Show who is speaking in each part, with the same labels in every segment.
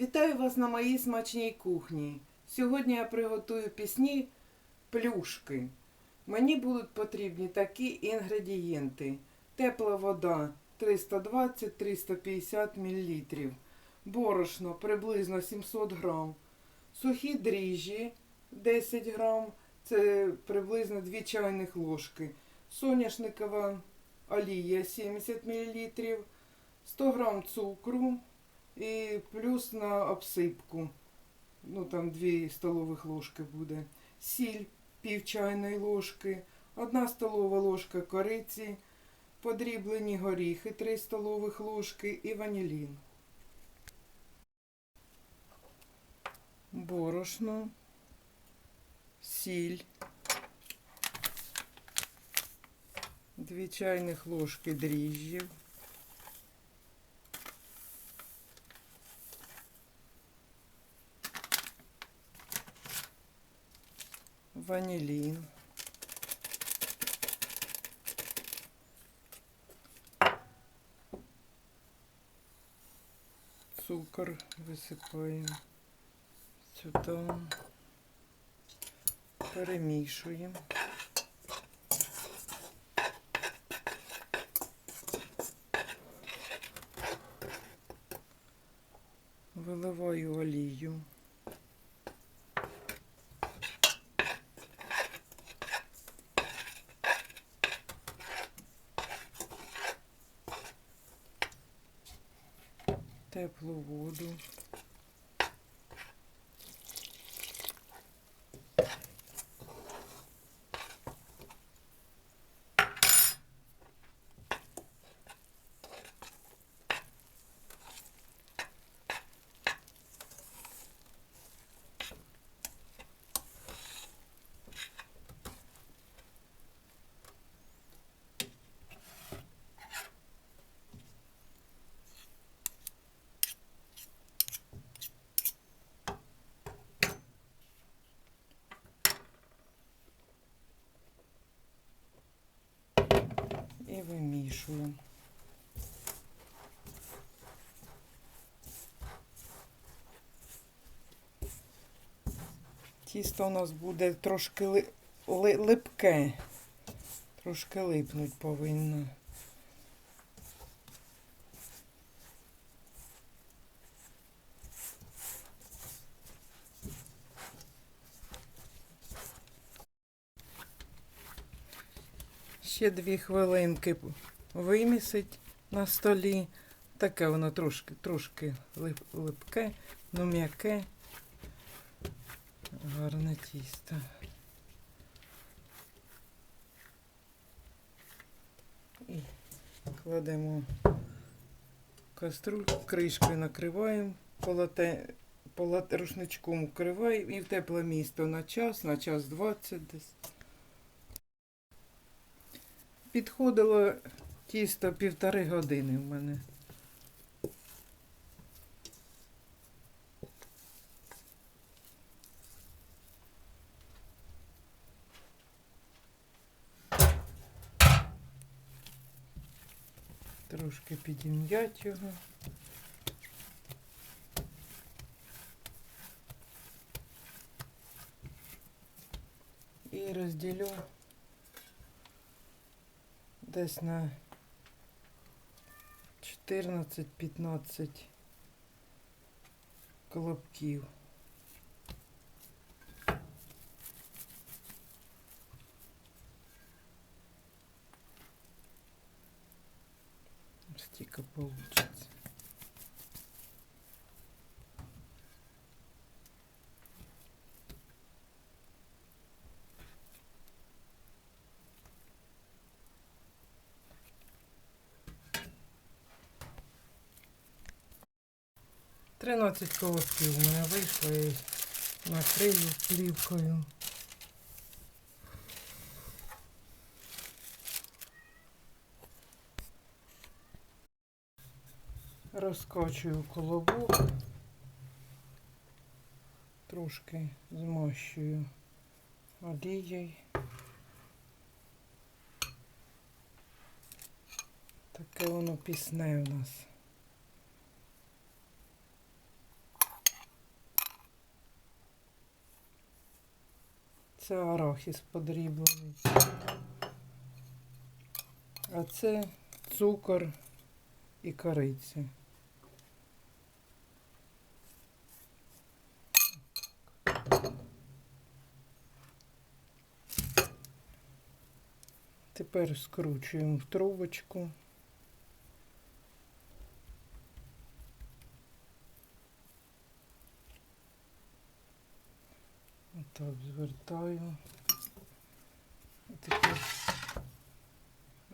Speaker 1: Вітаю вас на моїй смачній кухні. Сьогодні я приготую пісні плюшки. Мені будуть потрібні такі інгредієнти: тепла вода 320-350 мл, борошно приблизно 700 грам, сухі дріжджі 10 грам, це приблизно 2 чайних ложки, соняшникова олія 70 мл, 100 грам цукру і плюс на обсипку. Ну там 2 столових ложки буде. Сіль пів чайної ложки, 1 столова ложка кориці, подріблені горіхи 3 столових ложки і ванілін. Борошно, сіль, 2 чайних ложки дріжджів. Ванилин. Цукор висипаємо сюди. Перемішуємо. Виливаю олію. Теплу воду. і вимішуємо. Тісто у нас буде трошки ли, ли, липке, трошки липнуть повинно. Ще дві хвилинки вимісить на столі. Таке воно трошки трошки лип, липке, ну м'яке. Гарне тісто. І кладемо каструльку, кришкою накриваємо, полоте, полоте, рушничком вкриваємо і в тепле місто на час, на час 20 десь. Підходило тісто півтори години в мене. Трошки підім'ять його. І розділю десь на 14-15 колобків. Стільки получится. Тринадцять колосків у мене вийшло і накрию плівкою. Розкочую колобок, трошки змащую олією. Таке воно пісне у нас. Це арахіс подріблений. А це цукор і кориця. Тепер скручуємо в трубочку. Отак звертаю. І тепер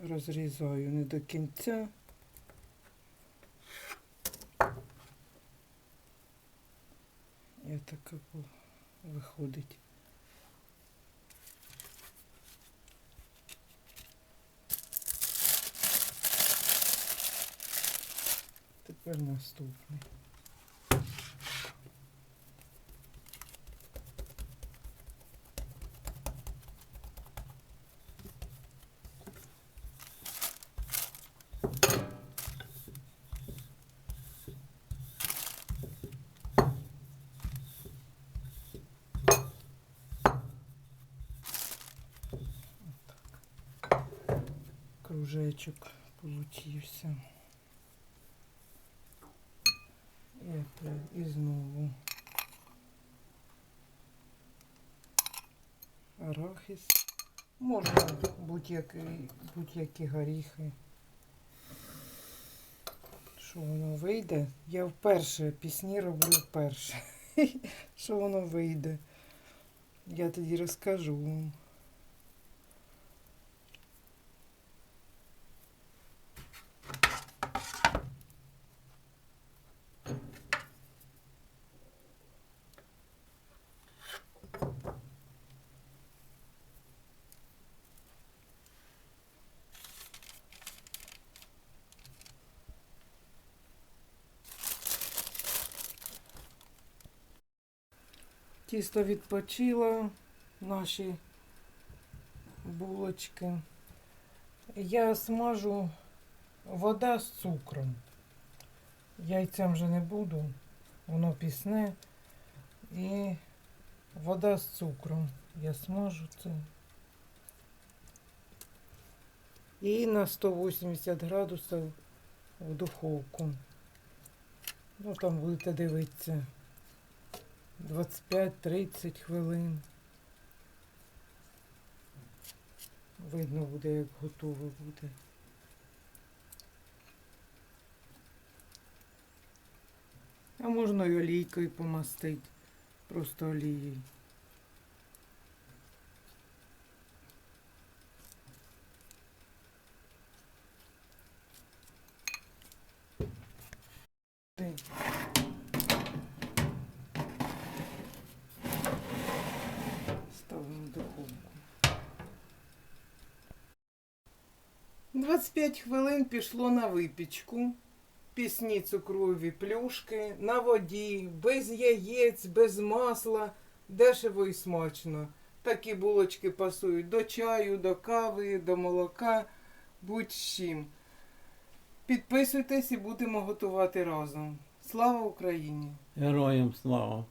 Speaker 1: розрізаю не до кінця. Така по- виходить. Тепер наступний. Кружечок получився. І, і знову арахіс. Можна будь-які будь-які горіхи. Що воно вийде? Я вперше пісні роблю вперше. Що воно вийде? Я тоді розкажу вам. Тісто відпочило, наші булочки. Я смажу вода з цукром. Яйцям вже не буду, воно пісне. І вода з цукром. Я смажу це. І на 180 градусів в духовку. Ну там будете дивитися. 25-30 хвилин. Видно буде, як готово буде. А можна і олійкою помастити. Просто олією. Ти. Ставимо в духовку. 25 хвилин пішло на випічку. Пісні цукрові плюшки, на воді, без яєць, без масла, дешево і смачно. Такі булочки пасують до чаю, до кави, до молока, будь-з чим. Підписуйтесь і будемо готувати разом. Слава Україні!
Speaker 2: Героям слава!